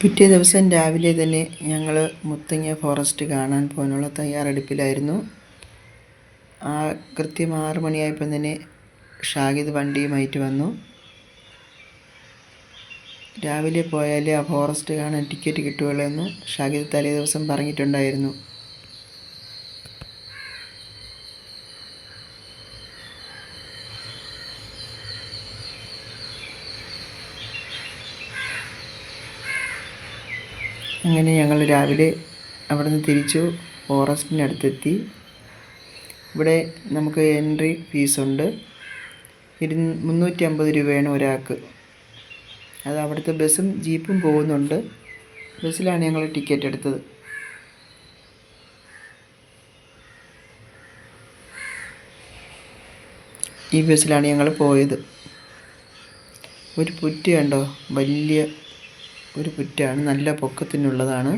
പിറ്റേ ദിവസം രാവിലെ തന്നെ ഞങ്ങൾ മുത്തങ്ങ ഫോറസ്റ്റ് കാണാൻ പോകാനുള്ള തയ്യാറെടുപ്പിലായിരുന്നു. ആ കൃത്യം ആറ് മണിയായപ്പം തന്നെ ഷാഹിദ് വണ്ടിയുമായിട്ട് വന്നു. രാവിലെ പോയാലേ ആ ഫോറസ്റ്റ് കാണാൻ ടിക്കറ്റ് കിട്ടുകയുള്ളൂ എന്ന് ഷാഹിദ് തലേ ദിവസം പറഞ്ഞിട്ടുണ്ടായിരുന്നു. അങ്ങനെ ഞങ്ങൾ രാവിലെ അവിടെ നിന്ന് തിരിച്ചു ഫോറസ്റ്റിനടുത്തെത്തി. ഇവിടെ നമുക്ക് എൻട്രി ഫീസുണ്ട്. ഇരു മുന്നൂറ്റി അമ്പത് രൂപയാണ് ഒരാൾക്ക്. അത് അവിടുത്തെ ബസ്സും ജീപ്പും പോകുന്നുണ്ട്. ബസ്സിലാണ് ഞങ്ങൾ ടിക്കറ്റ് എടുത്തത്. ഈ ബസ്സിലാണ് ഞങ്ങൾ പോയത്. ഒരു പുറ്റ് കണ്ടോ? വലിയ ഒരു പുറ്റാണ് നല്ല പൊക്കത്തിനുള്ളതാണ്.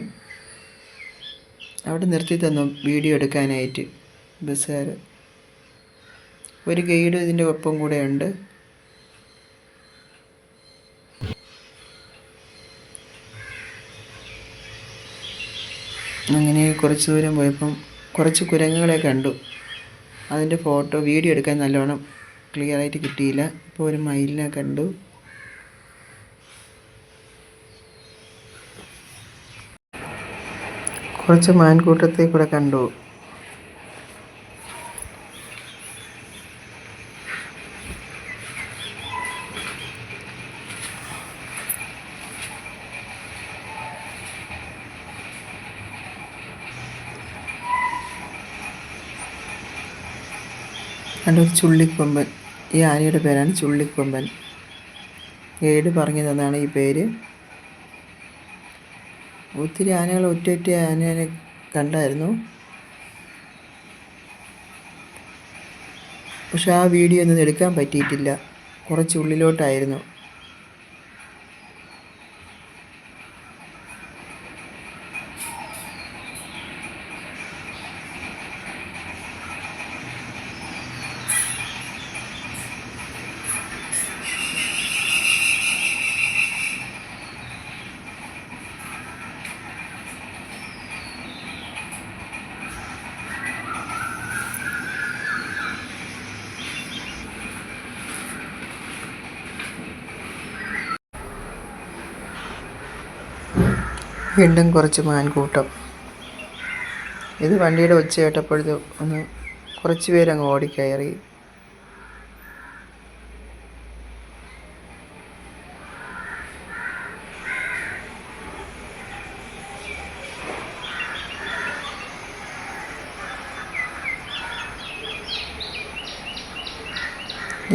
അവിടെ നിർത്തി തന്നു വീഡിയോ എടുക്കാനായിട്ട് ബസ്സുകാർ ഒരു ഗൈഡ് ഇതിന്റെ ഒപ്പം കൂടെ ഉണ്ട് അങ്ങനെ കുറച്ച് ദൂരം പോയപ്പം കുറച്ച് കുരങ്ങുകളെ കണ്ടു. അതിന്റെ ഫോട്ടോ വീഡിയോ എടുക്കാൻ നല്ലോണം ക്ലിയറായിട്ട് കിട്ടിയില്ല. ഇപ്പോൾ ഒരു മയിലിനെ കണ്ടു. കുറച്ച് മാൻകൂട്ടത്തെ കൂടെ കണ്ടു. കണ്ടൊരു ചുള്ളിക്കൊമ്പൻ. ഈ ആനയുടെ പേരാണ് ചുള്ളിക്കൊമ്പൻ. ഗൈഡ് പറഞ്ഞു തന്നാണ് ഈ പേര്. ഒത്തിരി ആനകൾ ഒറ്റ ആനേനെ കണ്ടായിരുന്നു. പക്ഷെ ആ വീഡിയോ ഒന്നും എടുക്കാൻ പറ്റിയിട്ടില്ല. കുറച്ച് ഉള്ളിലോട്ടായിരുന്നു. വീണ്ടും കുറച്ച് മാൻകൂട്ടം. ഇത് വണ്ടിയുടെ ഒച്ച കേട്ടപ്പോഴത് ഒന്ന് കുറച്ച് പേരങ്ങ് ഓടിക്കയറി.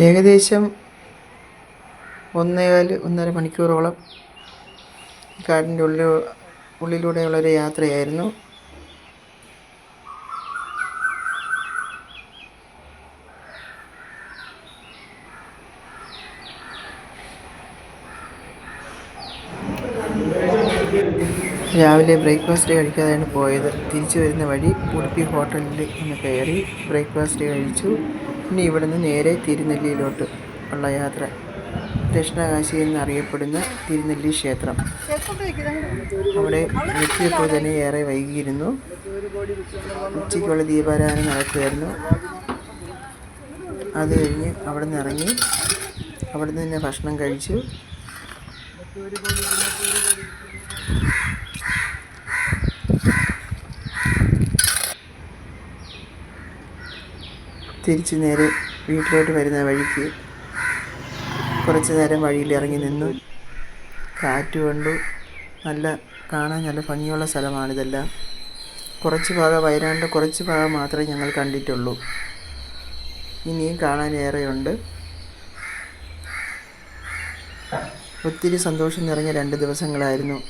ഏകദേശം ഒന്നേകാൽ ഒന്നര മണിക്കൂറോളം കാടിന്റെ ഉള്ളിൽ ഉള്ളിലൂടെയുള്ളൊരു യാത്രയായിരുന്നു. രാവിലെ ബ്രേക്ക്ഫാസ്റ്റ് കഴിക്കാതെയാണ് പോയത്. തിരിച്ചു വരുന്ന വഴി ഉടുപ്പി ഹോട്ടലിൽ ഒന്ന് കയറി ബ്രേക്ക്ഫാസ്റ്റ് കഴിച്ചു. പിന്നെ ഇവിടെ നിന്ന് നേരെ തിരുനെല്ലിയിലോട്ട് ഉള്ള യാത്ര. ദക്ഷിണകാശി എന്നറിയപ്പെടുന്ന തിരുനെല്ലി ക്ഷേത്രം. അവിടെ എത്തിയപ്പോൾ തന്നെ ഏറെ വൈകിയിരുന്നു. ഉച്ചയ്ക്കുള്ള ദീപാരാധന നടക്കുമായിരുന്നു അത് കഴിഞ്ഞ് അവിടെ നിന്ന് ഇറങ്ങി അവിടെ നിന്ന് തന്നെ ഭക്ഷണം കഴിച്ചു. തിരിച്ച് നേരെ വീട്ടിലോട്ട് വരുന്ന വഴിക്ക് കുറച്ച് നേരം വഴിയിൽ ഇറങ്ങി നിന്നു കാറ്റ് കൊണ്ടു. നല്ല കാണാൻ നല്ല ഭംഗിയുള്ള സ്ഥലമാണിതെല്ലാം. കുറച്ച് ഭാഗം വയനാടിന്റെ കുറച്ച് ഭാഗം മാത്രമേ ഞങ്ങൾ കണ്ടിട്ടുള്ളൂ. ഇനിയും കാണാൻ ഏറെയുണ്ട്. ഒത്തിരി സന്തോഷം നിറഞ്ഞ രണ്ട് ദിവസങ്ങളായിരുന്നു.